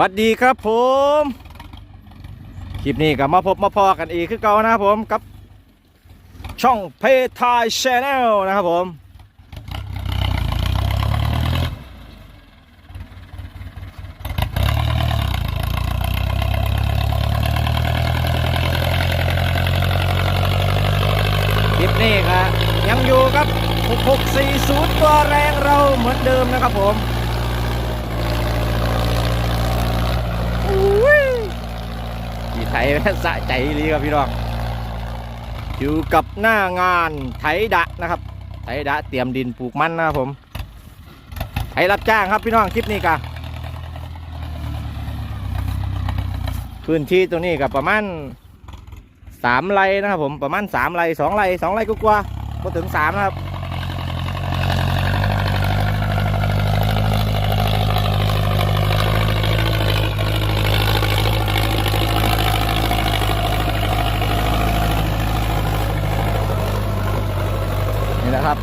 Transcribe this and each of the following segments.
วัสดีครับผม คลิปนี้ก็มาพบมาพอกันอีกคือเก่านะครับผมกับช่องเพทายชแนลนะครับผมคลิปนี้ก็ยังอยู่กับ 6640 ตัวแรงเราเหมือนเดิมนะครับผมอุ้ยอี ไทยแม่งสะใจดีครับพี่น้องอยู่กับหน้างานไถดะนะครับ ไถดะเตรียมดินปลูกมันนะครับผมไถรับจ้างครับพี่น้องคลิปนี้กะพื้นที่ตรงนี้กับประมาณสามไร่นะครับผมประมาณสามไร่สองไร่สองไร่กว่าๆก็ถึงสามนะครับ นี่นะครับ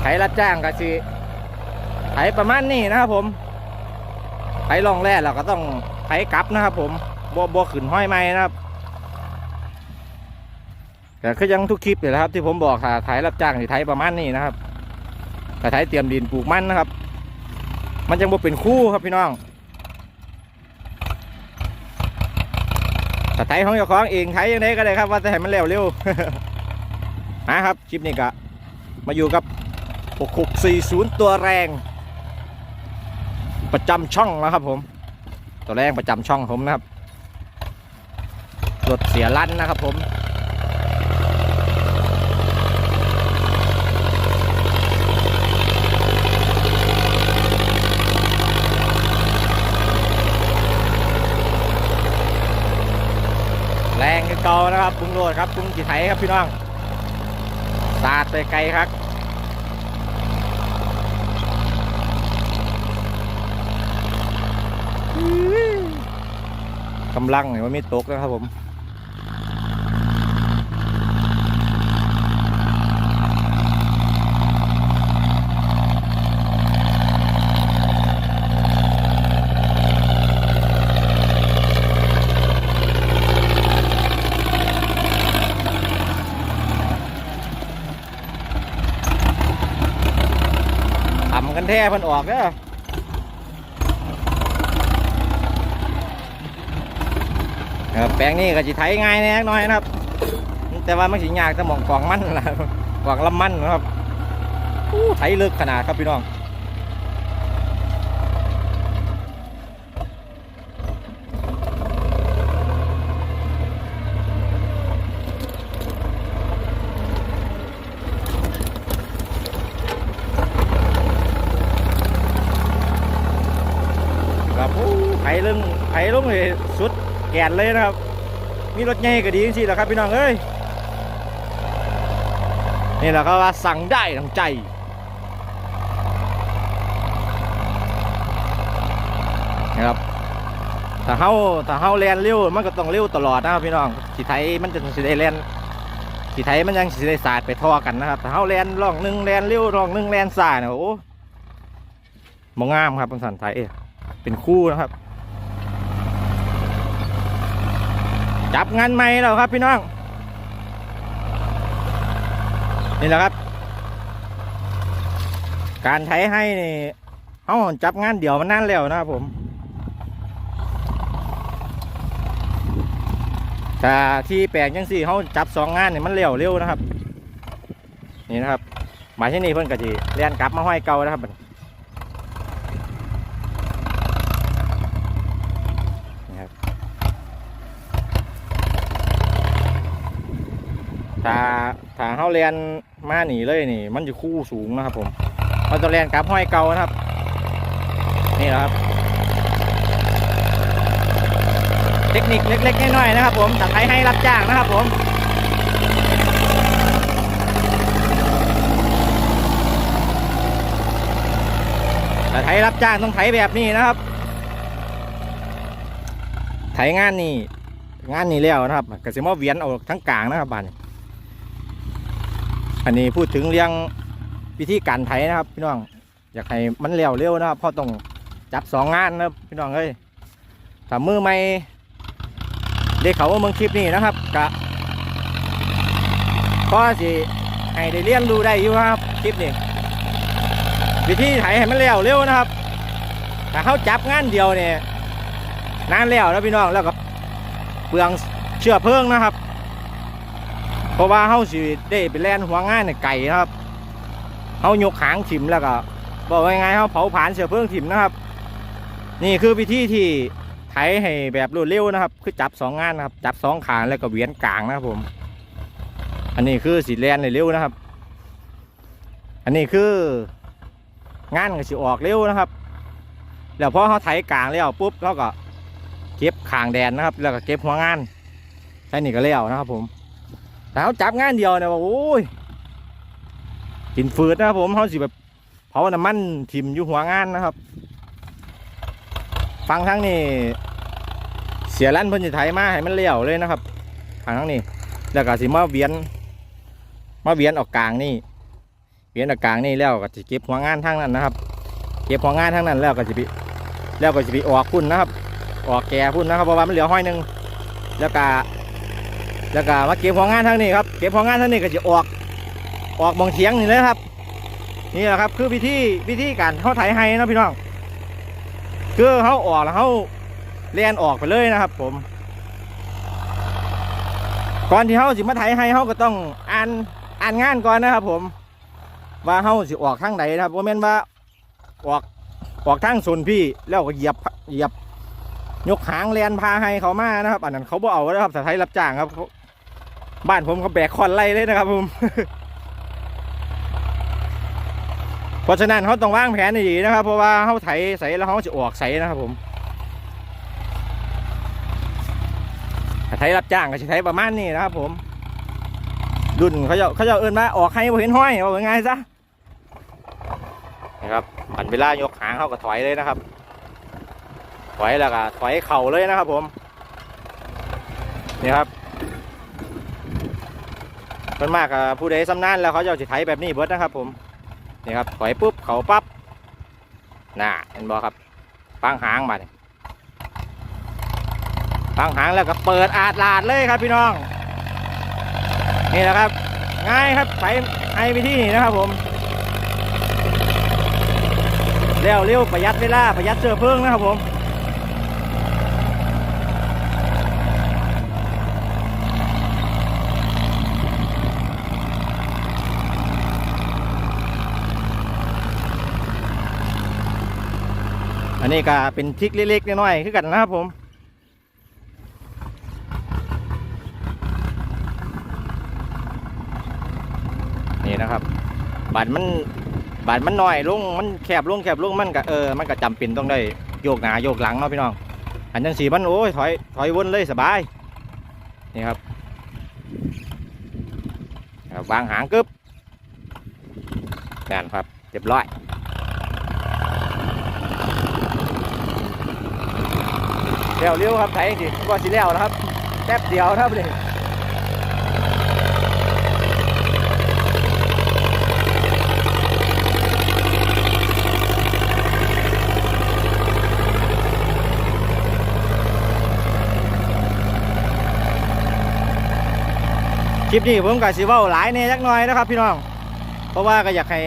ไถ รับจ้างก็สิไถประมาณนี้นะครับผมไถลองแร่เราก็ต้องไถกลับนะครับ ผมบัวบัวขืนห้อยไม้นะครับแต่ก็ยังทุกคลิปเลยนะครับ ที่ผมบอกค่ะไถรับจ้างที่ไถประมาณนี้นะครับแต่ไถเตรียมดินปลูกมันนะครับ มันยังบ่เป็นคู่ครับพี่น้องแต่ไถของเจ้าของเองไถยังไงก็ได้ครับว่าจะให้มันเร็วเร็วนะครับคลิปนี้ก็มาอยู่กับ 6640 ตัวแรง ประจำช่องนะครับผม ตัวแรงประจำช่องผมนะครับรถเสียลั่นนะครับผมแรงคือเก่านะครับปรุงโรดครับปรุงจีไทยครับพี่น้องสาดไปไกลครับ กำลังเนี่ยมันไม่ตกนะครับผมทำกันแท้เพิ่นออกเด้อ ครับแปลงนี้ก็จิไถง่ายแน่น้อยนะครับ แต่ว่ามันสิยากแต่หมองกล่องมันนะกล่องลำมันนะครับอู้ไถลึกขนาดครับพี่น้องครับโอ้ไถลงไถลงเลยสุด แกนเลยนะครับ มีรถใหญ่ก็ดีจริงๆแหละครับพี่น้องเอ้ยนี่แหละก็ว่าสั่งได้ทั้งใจนะครับถ้าเฮาถ้าเฮาแลนเร็วมันก็ต้องเร็วตลอดนะครับพี่น้องสีไทยมันจะสิได้แลนสีไทยมันยังสิได้สาดไปทอกันนะครับถ้าเฮาแลนร่องหนึ่งแลนเร็วร่องหนึ่งแลนซ่าเนี่ยโอ้มองงามครับภาษาไทยเป็นคู่นะครับ จับงานใหม่แล้วครับพี่น้อง นี่แหละครับ การใช้ให้นี่เอาจับงานเดี่ยวมันนั่นแล้วนะครับผมแต่ที่แปลกยังสี่เขาจับสองงานเนี่ยมันเร็วเร็วนะครับ นี่นะครับหมายที่นี่เพิ่นกะจีเรียนกลับมาห้อยเก่านะครับถ้า ถ้าเรียนมาหนีเลยนี่ มันจะคู่สูงนะครับ ผมเราจะเรียนกลับห้อยเก่านะครับ นี่แหละครับ เทคนิคเล็กๆน้อยๆนะครับ ผมแต่ใครให้รับจ้างนะครับ ผมแต่ไถรับจ้างต้องไถแบบนี้นะครับ ไถงานนี่งานนี้แล้วนะครับกสิมาเวียนเอาทั้งกลางนะครับบานนี้ อันนี้พูดถึงเรื่องวิธีการไถนะครับ พี่น้อง อยากให้มันเร็วเร็วนะครับเพราะต้องจับสองงานนะพี่น้องเอ้ยถ้ามือไม่ได้เขาว่าเมืองคลิปนี้นะครับกะก็สิให้ได้เรียนรู้ได้อยู่ครับคลิปนี้วิธีไถให้มันเร็วเร็วนะครับถ้าเขาจับงานเดียวเนี่ยนานแล้วนะพี่น้องแล้วก็เปลืองเชื้อเพลิงนะครับ เพราะว่าเขาสิได้ไปแล่นหัวงานในไก่ครับเขายกหางถิ่มแล้วก็บอกว่าไงเขาเผาผลาญเชื้อเพลิงถิ่มนะครับ นี่คือวิธีที่ไถให้แบบรวดเร็วนะครับ คือจับสองงานนะครับ จับสองขางแล้วก็เวียนกลางนะครับผม อันนี้คือสีแลนเร็วนะครับ อันนี้คืองานก็สิออกเร็วนะครับแล้วพอเขาไถกลางแล้วปุ๊บเขาก็เก็บขางแดนนะครับ แล้วก็เก็บหัวงานแค่นี้ก็แล้วนะครับผม แต่เขาจับงานเดียวเนี่ยว่าโอ้ยกินฟืดนะครับผมเขาสิแบบเผาน้ำมันทิมอยู่หัวงานนะครับ ฟังทั้งนี้เสียลั่นเพิ่นจะไถมาให้มันเลี้ยวเลยนะครับทางทั้งนี้แล้วก็สิมาเวียนมาเวียนออกกลางนี่เวียนออกกลางนี่แล้วก็จะเก็บหัวงานทั้งนั้นนะครับ เก็บหัวงานทั้งนั้นแล้วก็จะไปแล้วก็จะไปออกพุ่นนะครับ ออกแก่พุ่นนะครับเพราะว่ามันเหลือห้อยหนึ่งแล้วก็ แล้วก็มาเก็บของงานทั้งนี้ครับเก็บของงานทั้งนี้ก็จะออกออกมองเถียงนี่เลยครับ นี่แหละครับคือวิธีวิธีการเขาไถให้นะพี่น้องคือเขาออกแล้วเขาเลียนออกไปเลยนะครับ ผม ก่อนที่เขาสิมาไถให้เขาก็ต้องอ่านอ่านงานก่อนนะครับ ผม ว่าเขาสิออกทางไหนนะครับว่าแม่นว่าออกออกทางส่วนพี่แล้วก็เหยียบเหยียบยกหางแลนพาให้เขามานะครับ อันนั้นเขาบ่เอานะครับสไทยรับจ้างครับ บ้านผมเขาแบกคอนไล่เลยนะครับผมเพราะฉะนั้นเขาต้องวางแผนห้ดีนะครับ เพราะว่าเขาไถใส่แล้วเขาจะออกใส่นะครับผมถ้าไถรับจ้างก็จะไถประมาณนี้นะครับผมรุ่นเขาจะเขาจะเอินว่าออกให้เห็นห้อยว่าง่ายๆซะนะครับอันเวลายกหางเขาก็ถอยเลยนะครับ ถอยแล้วก็ถอยเข่าเลยนะครับผมนี่ครับ ส่วนมากผู้ใดสำนานแล้วเขาจะเอาสิไถแบบนี้เบิดนะครับ ผมนี่ครับถอยปุ๊บเขาปั๊บน่าเห็นบอครับปังหางมาเนี่ยปังหางแล้วก็เปิดอาดลาดเลยครับพี่น้อง นี่แหละครับ ง่ายครับไถไถไปที่นี่นะครับ ผมเร็วเร็วประหยัดเวลาประหยัดเชื้อเพลิงนะครับผม อันนี้ก็เป็นทิกเล็กๆน้อยๆคือกันนะครับผมนี่นะครับบาดมันบาดมันน้อยลงมันแคบลงแคบลงมันก็เออมันก็จำเป็นต้องได้โยกหนาโยกหลังเนาะพี่น้องอันยังสีมันโอ้ยถอยถอยวนเลยสบายนี่ครับครับวางหางกึบนั่นครับเรียบร้อย เร็วเร็วครับไถจริงก็สิแล้วนะครับแป๊บเดียวนะครับนี่คลิปนี้ผมกับสิเว้าหลายเนี่ยจักหน่อยนะครับพี่น้อง เพราะว่าก็อยากให้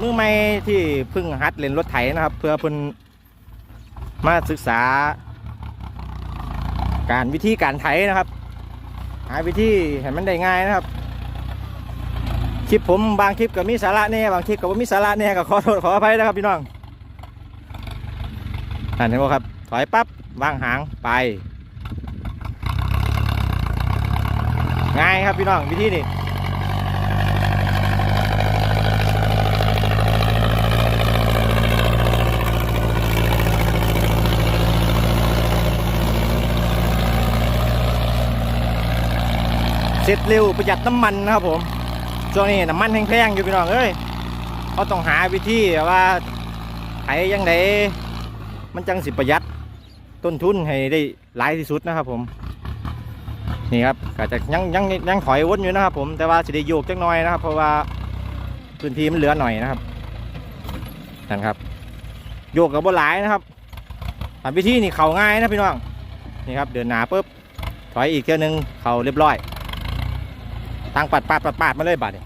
มือใหม่ที่เพิ่งหัดเล่นรถไถนะครับ เพื่อเพิ่นมาศึกษา การวิธีการไถนะครับ หาวิธีเห็นมันได้ง่ายนะครับ คลิปผมบางคลิปก็มีสาระแน่บางคลิปก็บ่มีสาระแน่ก็ขอโทษขออภัยนะครับพี่น้องอ่นเห็นไหมครับ ถอยปั๊บวางหางไป ง่ายครับพี่น้องวิธีนี้ เสร็จเร็วประหยัดน้ำมันนะครับผมช่วงนี้น้ำมันแพงๆอยู่พี่น้องเอ้ยเขาต้องหาวิธีว่าไถยังไงมันจังสิประหยัดต้นทุนให้ได้หลายที่สุดนะครับผม นี่ครับก็จะยังยังยังถอยวนอยู่นะครับผมแต่ว่าสิได้โยกจักหน่อยนะครับ เพราะว่าพื้นที่มันเหลือหน่อยนะครับนั่นครับ โยกกับบ่หลายนะครับทำวิธีนี่เข่าง่ายนะพี่น้องนี่ครับเดินหนาปุ๊บถอยอีกเที่ยวหนึงเข่าเรียบร้อย ทางปัดปาดปัดปาดมาเลยบาดนี่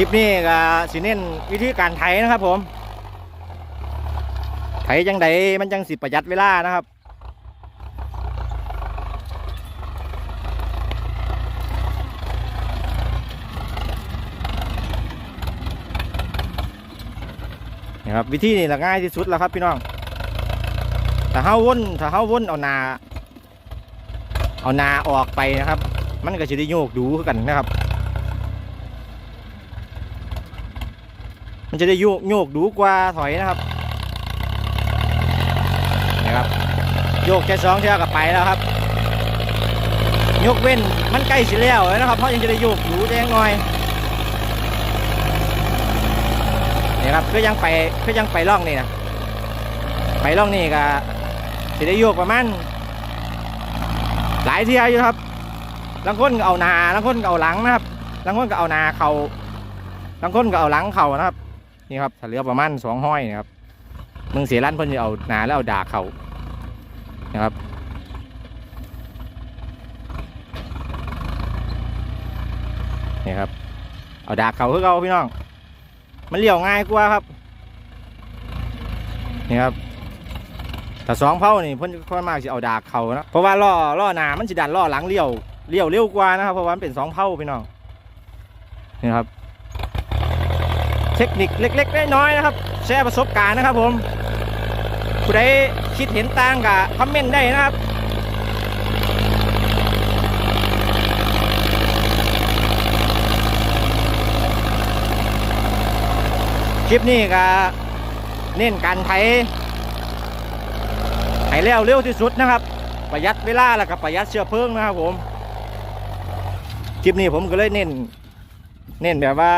ลิปนี้ก็สิเน้นวิธีการไถนะครับผมไถจังใดมันจังสิประหยัดเวลานะครับนี่ครับวิธีนี่ละง่ายที่สุดแล้วครับพี่น้องถ้าเฮาวนถ้าเฮาวนเอานาเอานาออกไปนะครับ มันก็จะได้โยกดูกันนะครับ มันจะได้โยกโยกดูกว่าถอยนะครับนะครับ โยกแค่สองเท่ากับไปแล้วครับ ยกเว้นมันใกล้สิแล้วแล้วนะครับเพราะยังจะได้โยกดูแดงหน่อยนี่ครับก็ยังไปก็ยังไปล่องนี่นะไปล่องนี่ก็จะได้โยกประมาณหลายเที่ยอยู่ครับบางคนก็เอานาบางคนก็เอาหลังนะครับบางคนก็เอานาเขาบางคนก็เอาหลังเขานะครับ นี่ครับถ้าเหลือประมาณสองห้อยนะครับมึงเสียร้านเพิ่นจะเอาหนาแล้วเอาดากเขานะครับนี่ครับ เอาดากเขาคือเอาพี่น้อง มันเลี้ยวง่ายกว่าครับ นี่ครับถ้าสองเผานี่เพิ่นค่อนมากจะเอาดากเขานะ เพราะว่าล้อล้อหนามันจะดันล้อหลังเลี้ยวเลี้ยวเร็วกว่านะครับ เพราะว่ามันเป็นสองเผาพี่น้อง นี่ครับ เทคนิคเล็กๆน้อยๆนะครับ แชร์ประสบการณ์นะครับผมผู้ใดคิดเห็นต่างกับคอมเมนต์ได้นะครับคลิปนี้ก็เน้นการไถไถเร็วเร็วที่สุดนะครับ ประหยัดเวลาแล้วก็ประหยัดเชื้อเพลิงนะครับผมคลิปนี้ผมก็เลยเน้น เน้นแบบว่า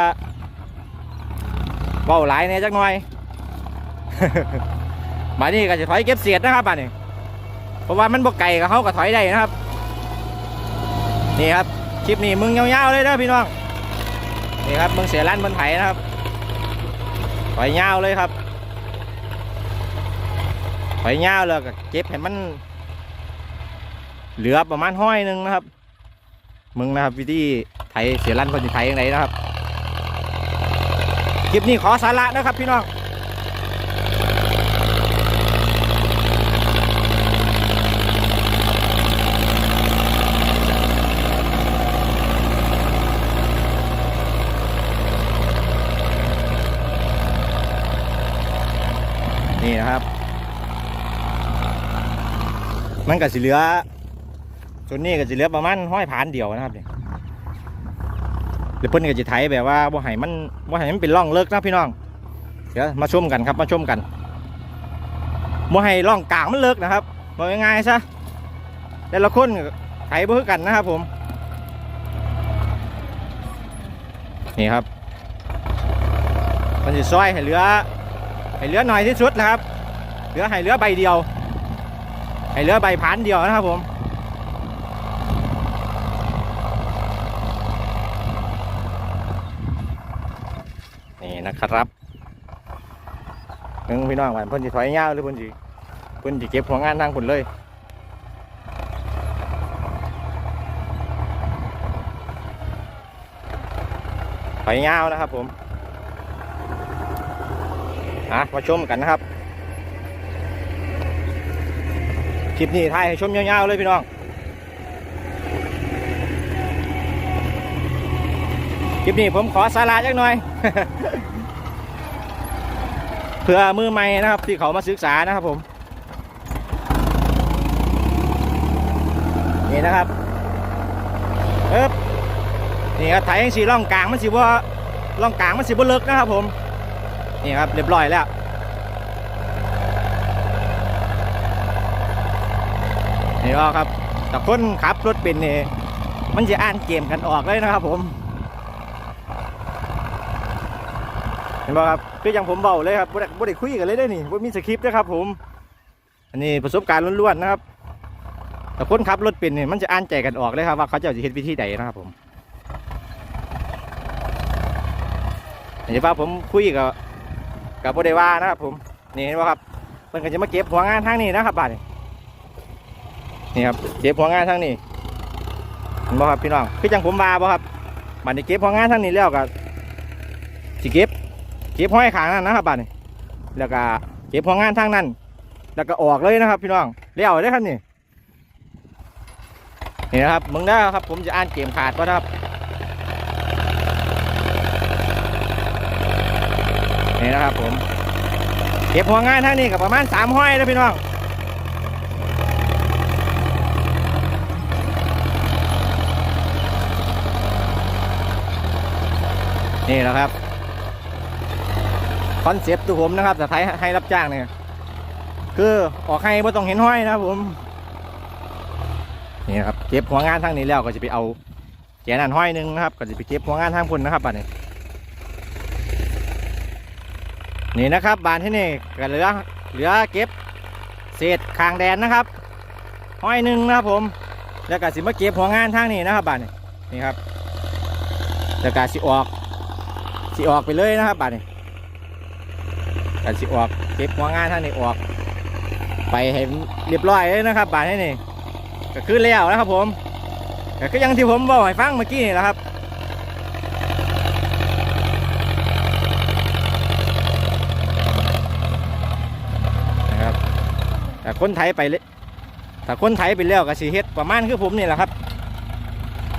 เบาหลายเนี่ยจักหน่อยบาดนี้ก็จะถอยเก็บเศษนะครับบ้าดนี้เพราะว่ามันบกไก่กับเขาก็ถอยได้นะครับ นี่ครับคลิปนี้มึงยาวๆเลยนะพี่น้องนี่ครับมึงเสียร้านบนไถนะครับถอยยาวเลยครับถอยยาวเลยเก็บให้มัน เหลือประมาณห้อยหนึ่งนะครับ มึงนะครับวิธีไถเสียร้านคนจะไถยังไงนะครับ คลิปนี้ขอสาระนะครับพี่น้องนี่นะครับ มันก็สิเหลือส่วนนี้ก็สิเหลือประมาณห้อยผานเดียวนะครับเนี่ย เดี๋ยวเพิ่นก็จะไถแบบว่าบ่ให้มันบ่ให้มันเป็นร่องเลิกนะพี่น้อง เดี๋ยวมาชมกันครับมาชมกันบ่ให้ร่องกลางมันเลิกนะครับบอกง่ายๆซะแต่ละคนไถบ่คือกันนะครับผม นี่ครับมันจะซอยให้เหลือให้เหลือหน่อยที่สุดนะครับ เหลือให้เหลือใบเดียว ให้เหลือใบผานเดียวนะครับผม นี่นะ ครับนึงพี่น้องว่าเพิ่นสิถอยยาวหรือเพิ่นสิเพิ่นสิเก็บหัวงานทางผลเลยถอยยาวนะครับผมอะมาชมกันนะครับคลิปนี้ถ่ายให้ชมยาวๆเลยพี่น้องคลิปนี้ผมขอสาระจักหน่อย เพื่อมือใหม่นะครับที่เขามาศึกษานะครับผมนี่นะครับเอ๊บนี่ครับไถยังสีร่องกลางมันสิว่าล่องกลางมันสิบเลิกนะครับผมนี่ครับเรียบร้อยแล้วนี่ก็ครับแต่คนขับรถเป็นเนี่ยมันจะอ่านเกมกันออกเลยนะครับผม เห็นป่ะครับคืออย่างผมเบาเลยครับบ่ได้บ่ได้คุยกันเลยได้นี่บ่มีสคริปต์นะครับ ผม อันนี้ประสบการณ์ล้วนๆนะครับ แต่คนขับรถเป็นนี่มันจะอ่านใจกันออกเลยครับว่าเขาจะเอาสิเฮ็ดวิธีใดนะครับ ผมเห็นป่ะผมคุยกับกับบ่ได้ว่านะครับ ผมนี่เห็นป่ะครับเพิ่นก็จะมาเก็บหัวงานทางนี้นะครับบาดนี่ครับเก็บหัวงานทางนี้เห็นป่ะครับพี่น้องคือจังผมว่าบ่ครับบาดนี้เก็บหัวงานทางนี้แล้วก็สิเก็บ เก็บห้อยขางนั่นนะครับบ้าดนี้แล้วก็เก็บหัวงานทางนั้น แล้วก็ออกเลยนะครับ พี่น้องเลี้ยวได้ครับนี่นี่นะครับมึงได้ครับ ผมจะอ่านเกมขาดก็ครับนี่นะครับผม เก็บหัวงานทางนี้กับประมาณสามห้อยนะพี่น้องนี่แหละครับ คอนเซปต์ตัวผมนะครับแต่ไทยให้รับจ้างเนี่ยคือออกให้ไม่ต้องเห็นห้อยนะผมนี่ครับเก็บหัวงานทางนี้แล้วก็จะไปเอาแกนันห้อยหนึ่งนะครับก็จะไปเก็บหัวงานทางพุ่นนะครับบานนี้นี่นะครับบานที่นี่ก็เหลือเหลือเก็บเศษคางแดนนะครับ ห้อยหนึ่งนะครับผมแล้วก็สิมาเก็บหัวงานทางนี้นะครับบานนี้นี่ครับแล้วก็สิออกสิออกไปเลยนะครับบานนี้ ก็สิออกเก็บหัวงานทางนี้ออก ไปให้เรียบร้อยเลยนะครับบานที่นี่ก็คือแล้วนะครับผมก็คือยังที่ผมบอกให้ฟังเมื่อกี้นี่แหละครับนะครับแต่คนไทยไปเลยแต่คนไทยไปแล้วก็สีเฮ็ดประมาณคือผมนี่แหละครับ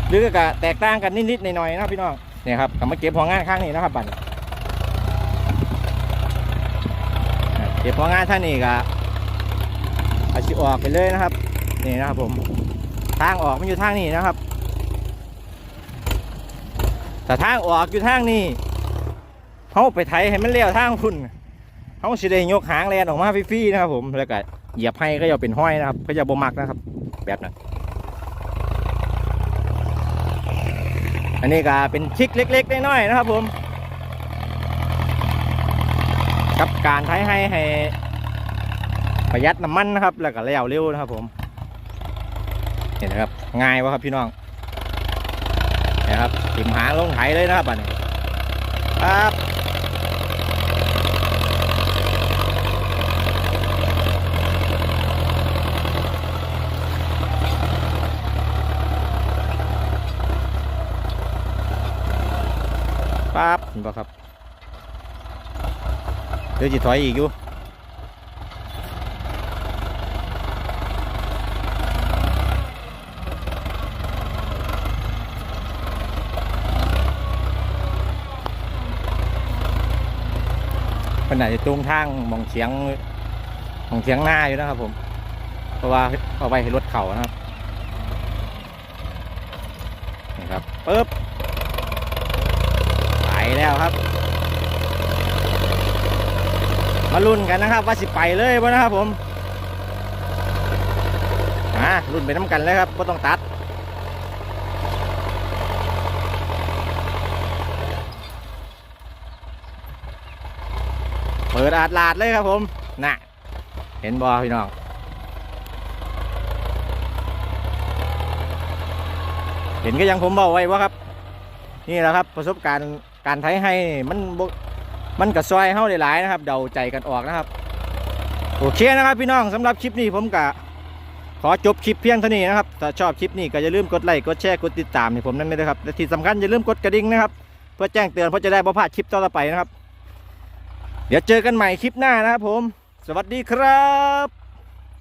หรือก็แตกต่างกันนิดๆหน่อยๆนะครับพี่น้องเนี่ยครับก็มาเก็บหัวงานข้างนี้นะครับบัดนี้ เก็บหัวงานท่างนี้ก็อาชิออกไปเลยนะครับ นี่นะครับผม ทางออกมันอยู่ทางนี้นะครับ แต่ทางออกอยู่ทางนี้เขาไปไถให้มันเลี้ยวทางคุณเขาสิได้ยกหางแลนออกมาฟรีๆนะครับ ผมแล้วก็เหยียบให้ก็จะเป็นห้อยนะครับ ก็จะบ่มักนะครับ แบบนั้นอันนี้ก็เป็นทริกเล็กๆน้อยๆนะครับผม กับการใช้ให้ให้ประหยัดน้ำมันนะครับ แล้วก็เลี้วเร็วนะครับผมเห็นนะครับง่ายวะครับพี่น้องนะครับติมหาลงไถเลยนะครับอันนี้ครับปั๊บเห็นปะครับเดี๋ยวจะถอยอีกอยู่ขนาดจะจูงทางมองเฉียงมองเฉียงหน้าอยู่นะครับผม เพราะว่าเอาไว้ให้รถเข่านะครับนี่ครับปึ๊บไปแล้วครับ มาลุ้นกันนะครับ ว่าสิไปเลยบ่นะครับผมอ่าลุ้นไปน้ำกันเลยครับไม่ต้องตัดเปิดอาดลาดเลยครับผมน่ะเห็นบอพี่น้องเห็นก็ยังผมบอกไว้ว่าครับ นี่แหละครับประสบการณ์การไทยให้มันบ มันกระซอยเฮาหลายๆนะครับ เดาใจกันออกนะครับ โอเคนะครับพี่น้องสำหรับคลิปนี้ผมกะขอจบคลิปเพียงเท่านี้นะครับ ถ้าชอบคลิปนี้ก็อย่าลืมกดไลค์ กดแชร์ กดติดตามให้ผมนั่นเลยนะครับ และที่สำคัญอย่าลืมกดกระดิ่งนะครับ เพื่อแจ้งเตือนเพื่อจะได้บ่พลาดคลิปต่อไปนะครับ เดี๋ยวเจอกันใหม่คลิปหน้านะครับผม สวัสดีครับ